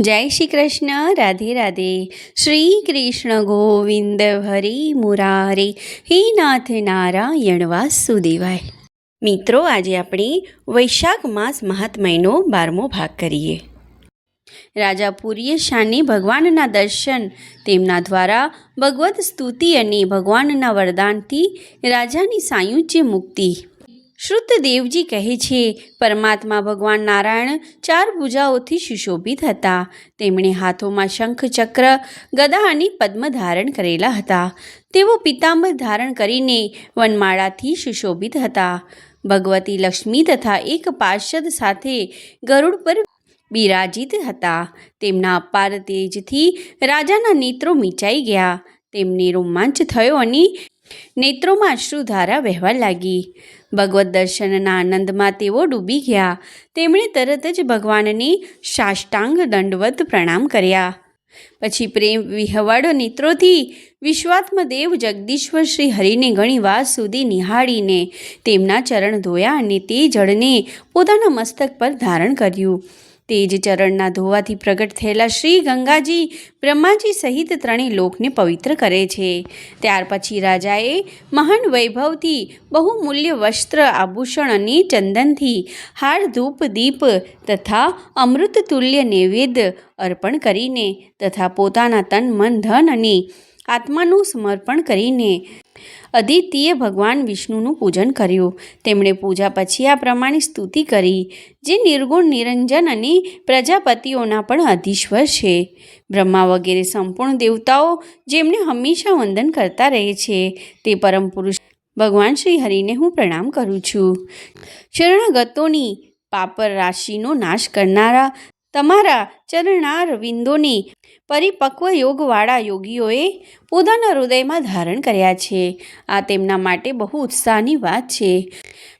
જય શ્રી કૃષ્ણ, રાધે રાધે. શ્રી કૃષ્ણ ગોવિંદ હરિ મુરારે. હે નાથ નારાયણ વાસુદેવાય. મિત્રો, આજે આપણે વૈશાખ માસ મહાત્મયનો બારમો ભાગ કરીએ. રાજા પુરીએ શાને ભગવાનના દર્શન તેમના દ્વારા ભગવત સ્તુતિ અને ભગવાનના વરદાનથી રાજાની સાયુજ્ય મુક્તિ શ્રુતદેવજી કહે છે, પરમાત્મા ભગવાન નારાયણ ચાર ભુજાઓથી સુશોભિત હતા. તેમણે હાથોમાં શંખ ચક્ર ગદા અને પદ્મ ધારણ કરેલા હતા. તેઓ પિતાંબર ધારણ કરીને વનમાળાથી સુશોભિત હતા. ભગવતી લક્ષ્મી તથા એક પાર્ષદ સાથે ગરુડ પર બિરાજિત હતા. તેમના અપાર તેજથી રાજાના નેત્રો મીચાઈ ગયા. તેમને રોમાંચ થયો અને નેત્રોમાં અશ્રુધારા વહેવા લાગી. ભગવત દર્શનના આનંદમાં તેઓ ડૂબી ગયા. તેમણે તરત જ ભગવાનને સાષ્ટાંગ દંડવત પ્રણામ કર્યા. પછી પ્રેમ વિહવાળો નેત્રોથી વિશ્વાત્મદેવ જગદીશ્વર શ્રી હરિને ઘણી વાર સુધી નિહાળીને તેમના ચરણ ધોયા અને તે જળને પોતાના મસ્તક પર ધારણ કર્યું. તે જ ચરણના ધોવાથી પ્રગટ થયેલા શ્રી ગંગાજી બ્રહ્માજી સહિત ત્રણેય લોકને પવિત્ર કરે છે. ત્યાર પછી રાજાએ મહાન વૈભવથી બહુમૂલ્ય વસ્ત્ર, આભૂષણ અને ચંદનથી હાર, ધૂપ, દીપ તથા અમૃત તુલ્ય નૈવેદ્ય અર્પણ કરીને તથા પોતાના તન, મન, ધન અને આત્માનું સમર્પણ કરીને અદિત્ય ભગવાન વિષ્ણુનું પૂજન કર્યું. તેમણે પૂજા પછી આ પ્રમાણે સ્તુતિ કરી, જે નિર્ગુણ, નિરંજન અને પ્રજાપતિઓના પણ અધીશ્વર છે. બ્રહ્મા વગેરે સંપૂર્ણ દેવતાઓ જેમને હંમેશા વંદન કરતા રહે છે, તે પરમ પુરુષ ભગવાન શ્રી હરિને હું પ્રણામ કરું છું. શરણાગતોની પાપર રાશિનો નાશ કરનારા તમારા ચરણાર વિંદોને પરિપક્વ યોગવાળા યોગીઓએ પોતાના હૃદયમાં ધારણ કર્યા છે. આ તેમના માટે બહુ ઉત્સાહની વાત છે.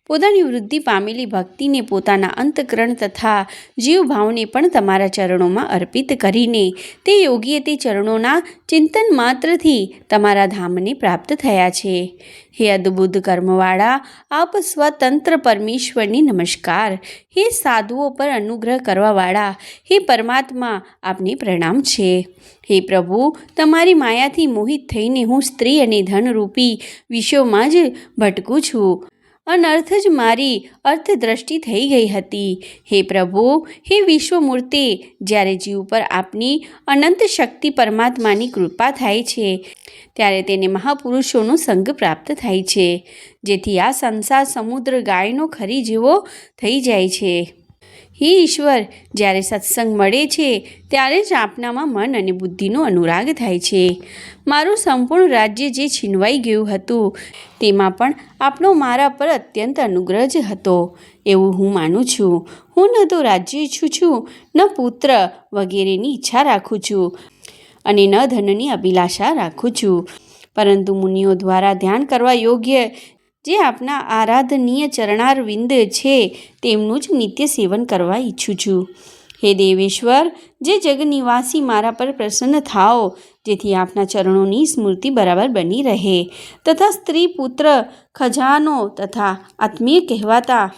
પોતાની વૃદ્ધિ પામેલી ભક્તિને પોતાના અંતકરણ તથા જીવભાવને પણ તમારા ચરણોમાં અર્પિત કરીને તે યોગીએ તે ચરણોના ચિંતન માત્રથી તમારા ધામને પ્રાપ્ત થયા છે. હે અદ્ભુત કર્મવાળા, આપ સ્વતંત્ર પરમેશ્વરની નમસ્કાર. હે સાધુઓ પર અનુગ્રહ કરવાવાળા, હે પરમાત્મા આપને પ્રણામ છે. હે પ્રભુ, તમારી માયાથી મોહિત થઈને હું સ્ત્રી અને ધનરૂપી વિશ્વમાં જ ભટકું છું. અનર્થ જ મારી અર્થદ્રષ્ટિ થઈ ગઈ હતી. હે પ્રભુ, હે વિશ્વમૂર્તિ, જ્યારે જીવ પર આપની અનંત શક્તિ પરમાત્માની કૃપા થાય છે, ત્યારે તેને મહાપુરુષોનો સંગ પ્રાપ્ત થાય છે, જેથી આ સંસાર સમુદ્ર ગાયનો ખરી જેવો થઈ જાય છે. હે ઈશ્વર, જ્યારે સત્સંગ મળે છે, ત્યારે જ આપનામાં મન અને બુદ્ધિનો અનુરાગ થાય છે. મારું સંપૂર્ણ રાજ્ય જે છીનવાઈ ગયું હતું, તેમાં પણ આપણો મારા પર અત્યંત અનુગ્રહ જ હતો. એવું હું માનું છું. હું ન તો રાજ્ય ઈચ્છું છું, ન પુત્ર વગેરેની ઈચ્છા રાખું છું, અને ન ધનની અભિલાષા રાખું છું. પરંતુ મુનિઓ દ્વારા ધ્યાન કરવા યોગ્ય જે આપના આરાધનીય ચરણાર વિંદ છે, તેમનું જ નિત્ય સેવન કરવા ઈચ્છું છું. હે દેવેશ્વર, જે જગનિવાસી મારા પર પ્રસન્ન થાઓ, જેથી આપના ચરણોની સ્મૃતિ બરાબર બની રહે. તથા સ્ત્રી પુત્ર ખજાનો તથા આત્મીય કહેવાતા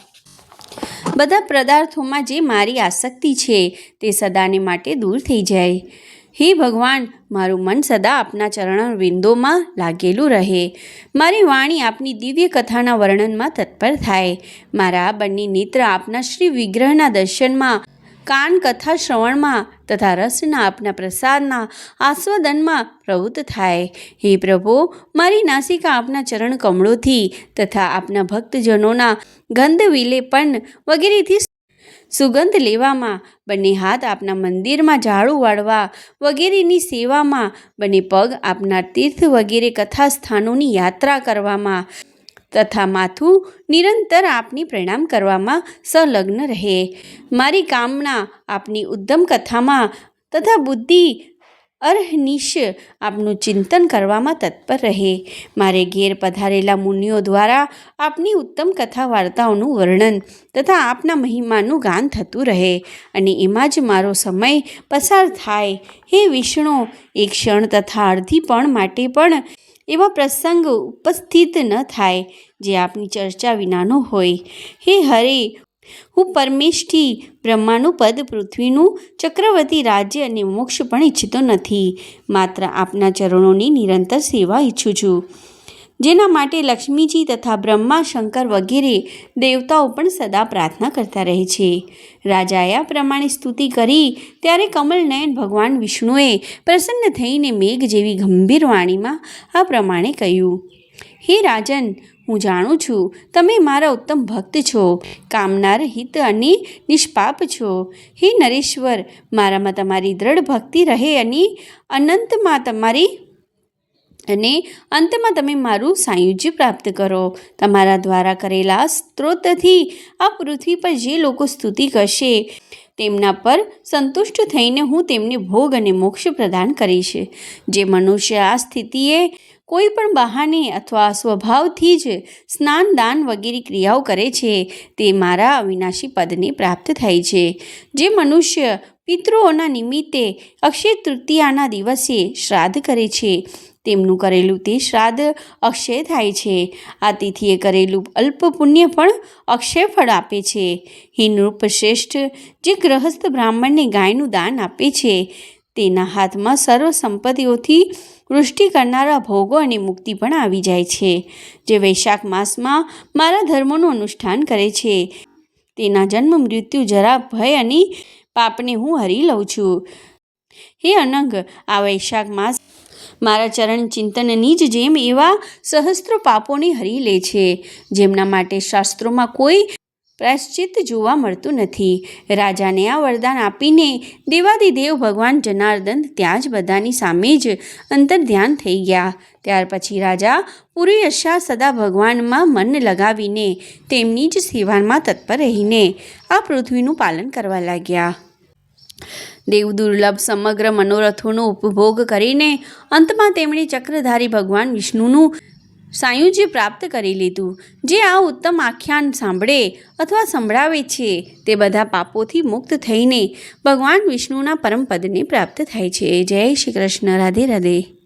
બધા પદાર્થોમાં જે મારી આસક્તિ છે, તે સદાને માટે દૂર થઈ જાય. હે ભગવાન, મારું મન સદા આપના ચરણ વિંદોમાં લાગેલું રહે. મારી વાણી આપની દિવ્ય કથાના વર્ણનમાં તત્પર થાય. મારા બંને નેત્ર આપના શ્રી વિગ્રહના દર્શનમાં કાન કથા શ્રવણમાં તથા રસના આપના પ્રસાદના આસ્વાદનમાં પ્રવૃત્ત થાય. હે પ્રભુ, મારી નાસિકા આપના ચરણ કમળોથી તથા આપના ભક્તજનોના ગંધ વિલેપન વગેરેથી સુગંધ લેવામાં, બંને હાથ આપના મંદિરમાં ઝાડુ વાળવા વગેરેની સેવામાં, બંને પગ આપના તીર્થ વગેરે કથા સ્થાનોની યાત્રા કરવામાં તથા માથું નિરંતર આપની પ્રણામ કરવામાં સંલગ્ન રહે. મારી કામના આપની ઉદ્દમ કથામાં તથા બુદ્ધિ અર્હનિશ આપનું ચિંતન કરવામાં તત્પર રહે. મારે ઘેર પધારેલા મુનિઓ દ્વારા આપની ઉત્તમ કથા વાર્તાઓનું વર્ણન તથા આપના મહિમાનું ગાન થતું રહે અને એમાં જ મારો સમય પસાર થાય. હે વિષ્ણુ એક ક્ષણ તથા અડધી પણ માટે પણ એવા પ્રસંગ ઉપસ્થિત ન થાય જે આપની ચર્ચા વિનાનો હોય. હે હરે હું પરમેશથી બ્રહ્માનું પદ, પૃથ્વીનું ચક્રવર્તી રાજ્ય અને મોક્ષ પણ ઈચ્છતો નથી. માત્ર આપના ચરણોની નિરંતર સેવા ઈચ્છું છું. જેના માટે લક્ષ્મીજી તથા બ્રહ્મા, શંકર વગેરે દેવતાઓ પણ સદા પ્રાર્થના કરતા રહે છે. રાજાએ આ પ્રમાણે સ્તુતિ કરી, ત્યારે કમલનયન ભગવાન વિષ્ણુએ પ્રસન્ન થઈને મેઘ જેવી ગંભીર વાણીમાં આ પ્રમાણે કહ્યું હે રાજન, હું જાણું છું તમે મારા ઉત્તમ ભક્ત છો, કામનાર હિત અને નિષ્પાપ છો. હે નરેશ્વર, મારામાં તમારી દ્રઢ ભક્તિ રહે અને અનંતમાં તમારી અને અંતમાં તમે મારું સાયુજ્ય પ્રાપ્ત કરો. તમારા દ્વારા કરેલા સ્ત્રોતથી આ પૃથ્વી પર જે લોકો સ્તુતિ કરશે, તેમના પર સંતુષ્ટ થઈને હું તેમને ભોગ અને મોક્ષ પ્રદાન કરીશ. જે મનુષ્ય આ સ્થિતિએ કોઈ પણ બહાને અથવા સ્વભાવથી જ સ્નાન, દાન વગેરે ક્રિયાઓ કરે છે, તે મારા અવિનાશી પદને પ્રાપ્ત થાય છે. જે મનુષ્ય પિતૃઓના નિમિત્તે અક્ષય તૃતીયાના દિવસે શ્રાદ્ધ કરે છે તેમનું કરેલું તે શ્રાદ્ધ અક્ષય થાય છે. આ તિથિએ કરેલું અલ્પ પુણ્ય પણ અક્ષય ફળ આપે છે. હિનરૂપ શ્રેષ્ઠ જે ગ્રહસ્થ બ્રાહ્મણને ગાયનું દાન આપે છે, તેના હાથમાં સર્વ સંપત્તિઓથી વૃષ્ટિ કરનારા ભોગો અને મુક્તિ પણ આવી જાય છે. જે વૈશાખ માસમાં મારા ધર્મનું અનુષ્ઠાન કરે છે. તેના જન્મ મૃત્યુ જરા ભય અને પાપને હું હરી લઉં છું. હે અનંગ, આ વૈશાખ માસ મારા ચરણ ચિંતનની જ જેમ એવા સહસ્ત્ર પાપોને હરી લે છે. જેમના માટે શાસ્ત્રોમાં કોઈ પ્રાયશ્ચિત જોવા મળતું નથી. રાજાને આ વરદાન આપીને દેવાદિદેવ ભગવાન જનાર્દન ત્યાં જ બધાની સામે જ અંતર ધ્યાન થઈ ગયા. ત્યાર પછી રાજા પૂરી અશા સદા ભગવાનમાં મન લગાવીને તેમની જ સેવામાં તત્પર રહીને આ પૃથ્વીનું પાલન કરવા લાગ્યા. દેવ દુર્લભ સમગ્ર મનોરથોનો ઉપભોગ કરીને અંતમાં તેમણે ચક્રધારી ભગવાન વિષ્ણુનું સાયુજ્ય પ્રાપ્ત કરી લીધું. જે આ ઉત્તમ આખ્યાન સાંભળે અથવા સંભળાવે છે તે બધા પાપોથી મુક્ત થઈને ભગવાન વિષ્ણુના પરમપદને પ્રાપ્ત થાય છે. જય શ્રી કૃષ્ણ. રાધે રાધે.